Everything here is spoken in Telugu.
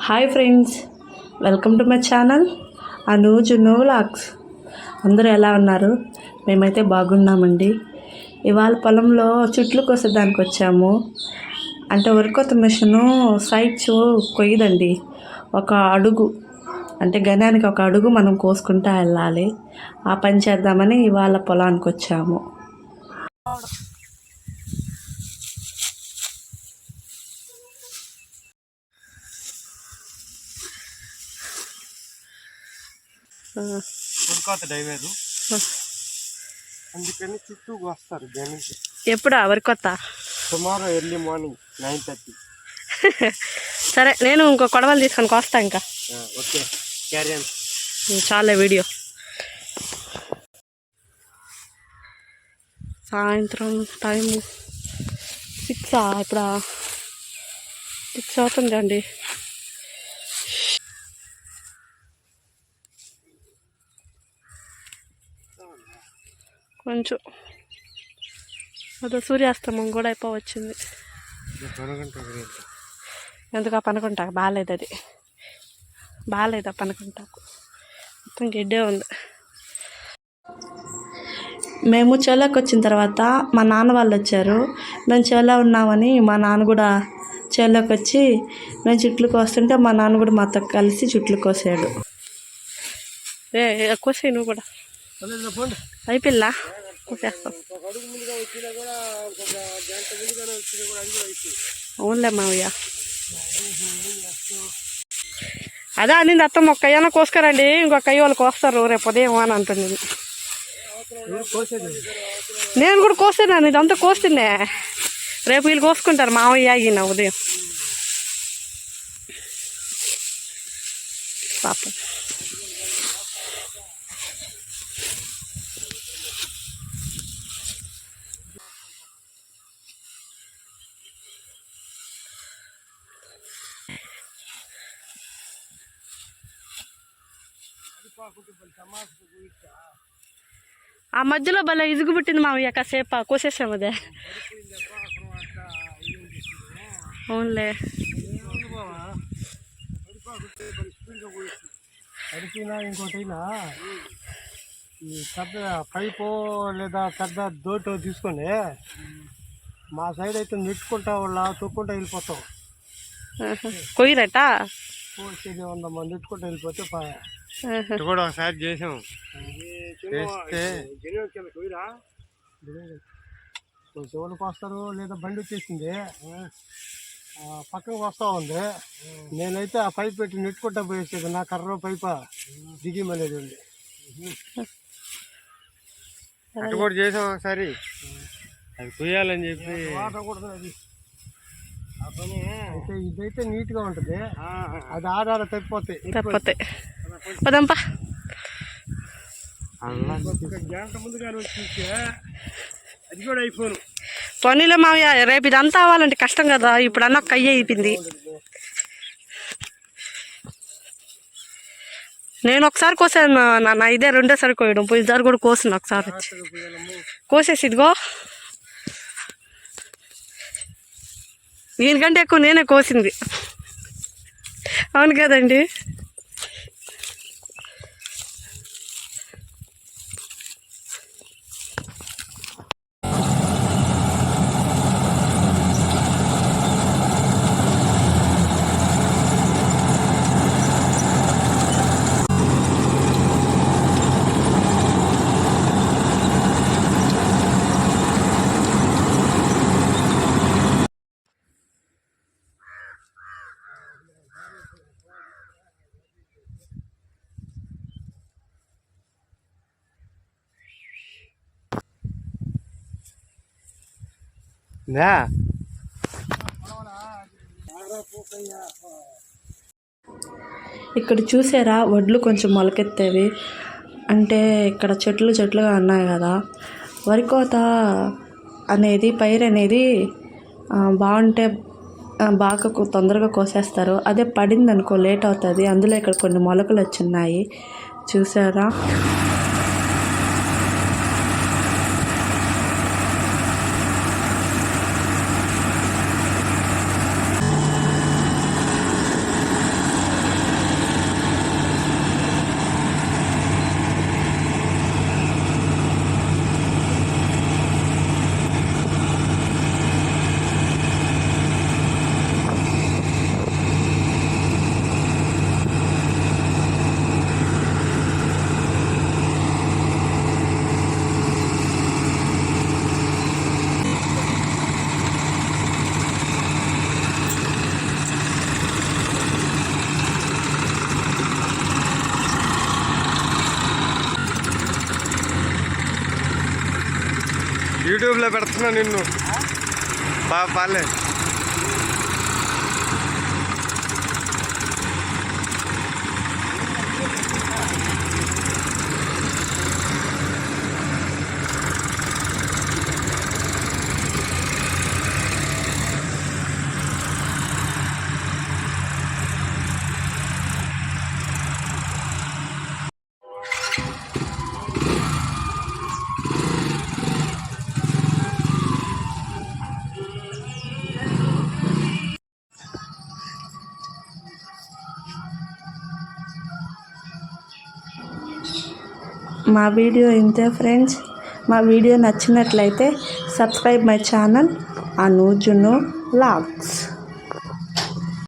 Hi friends welcome to my channel Anuju Junnu vlogs. అందరూ ఎలా ఉన్నారు? మేమైతే బాగున్నామండి. ఇవాళ పొలంలో చుట్లు కోసేదానికి వచ్చాము. అంటే వరికొత్త మిషను సైడ్స్ కొయ్యదండి. ఒక అడుగు అంటే గణానికి ఒక అడుగు మనం కోసుకుంటా వెళ్ళాలి. ఆ పని చేద్దామని ఇవాళ పొలానికి వచ్చాము. ఉడకాత డైవేరు అందుకని చుట్టూ వస్తారు గనికి ఎప్పుడా వరికొత్త tomorrow early morning nine thirty. సరే నేను ఇంకో కొడవలు తీసుకొని కోస్తా ఇంకా. ఓకే. క్యారియన్ చాలా వీడియో. సాయంత్రం టైం సిక్స్ ఇప్పుడు? సిక్స్ అవుతుందండి. కొంచెం అదే సూర్యాస్తమం కూడా అయిపోవచ్చింది. ఎందుకు ఆ పనుకుంటా బాగాలేదు అది. బాగాలేదు ఆ పనుకుంటాకు మొత్తం గిడ్డే ఉంది. మేము చెలోకి వచ్చిన తర్వాత మా నాన్న వాళ్ళు వచ్చారు. మేము చెలో ఉన్నామని మా నాన్న కూడా చేలోకి వచ్చి మేము చుట్లు కోస్తుంటే మా నాన్న కూడా మాతో కలిసి చుట్లు కోసాడు. ఏ కోసేయ్ నువ్వు కూడా. అయిపోయిల్లా అవునులే మావయ్య. అదే అనింది అత్త ఒక్క అయ్యన కోసుకురండి ఇంకొక అయ్య వాళ్ళు కోస్తారు రేపు ఉదయం అని అంటుంది. నేను కూడా కోస్తున్నాను ఇదంతా కోస్తుండే. రేపు వీళ్ళు కోసుకుంటారు మావయ్య ఈయన ఉదయం. పాపం. ఆ మధ్యలో భలే ఇసుగు పుట్టింది మామయ్య కాసేపు కోసేసాము అదే. అవునులే. అడిపినా ఇంకోటైనా ఈ పెద్ద పైపు లేదా పెద్ద దోటో తీసుకొని మా సైడ్ అయితే నెట్టుకుంటా వాళ్ళ తొక్కుంటా వెళ్ళిపోతాం. కొయ్యరట? పోసేది వంద మంది నెట్టుకుంటా వెళ్ళిపోతే ఆహా. కూడా ఒకసారి చేసాం. చేస్తే శివునికి వస్తారు లేదా బండి వచ్చేసింది. పక్కకు వస్తా ఉంది. నేనైతే ఆ పైప్ పెట్టి నెట్టుకుంటా పోయేసేది. నా కర్ర పైప దిగిమనేది ఉంది అటు కూడా చేసాం ఒకసారి. అది కుయ్యాలని చెప్పి. అది అయితే ఇదైతే నీట్గా ఉంటది అది ఆడాడ తప్పిపోతాయి తప్పతే పదంపా. గంట ముందుగానే వచ్చి అది కూడా అయిపోను. పనిలో మావయ్య రేపు ఇదంతా అవ్వాలంటే కష్టం కదా. ఇప్పుడు అన్న ఒక కయ్య అయిపోయింది. నేను ఒకసారి కోసాను నాన్న ఇదే రెండోసారి కోయడం. పోయినసారి కూడా కోసాను ఒకసారి వచ్చి. కోసేసి ఇదిగో. దీనికంటే ఎక్కువ నేనే కోసింది. అవును కదండి? ఇక్కడ చూసారా వడ్లు కొంచెం మొలకెత్తేవి. అంటే ఇక్కడ చెట్లు చెట్లుగా ఉన్నాయి కదా. వరి కోత అనేది పైరు అనేది బాగుంటే బాగా తొందరగా కోసేస్తారు. అదే పడింది అనుకో లేట్ అవుతుంది. అందులో ఇక్కడ కొన్ని మొలకలు వచ్చిన్నాయి చూసారా? యూట్యూబ్లో పెడుతున్నా నిన్ను. బా పాలే మా వీడియో ఇంతే ఫ్రెండ్స్. మా వీడియో నచ్చినట్లయితే subscribe my channel Anujunnu vlogs.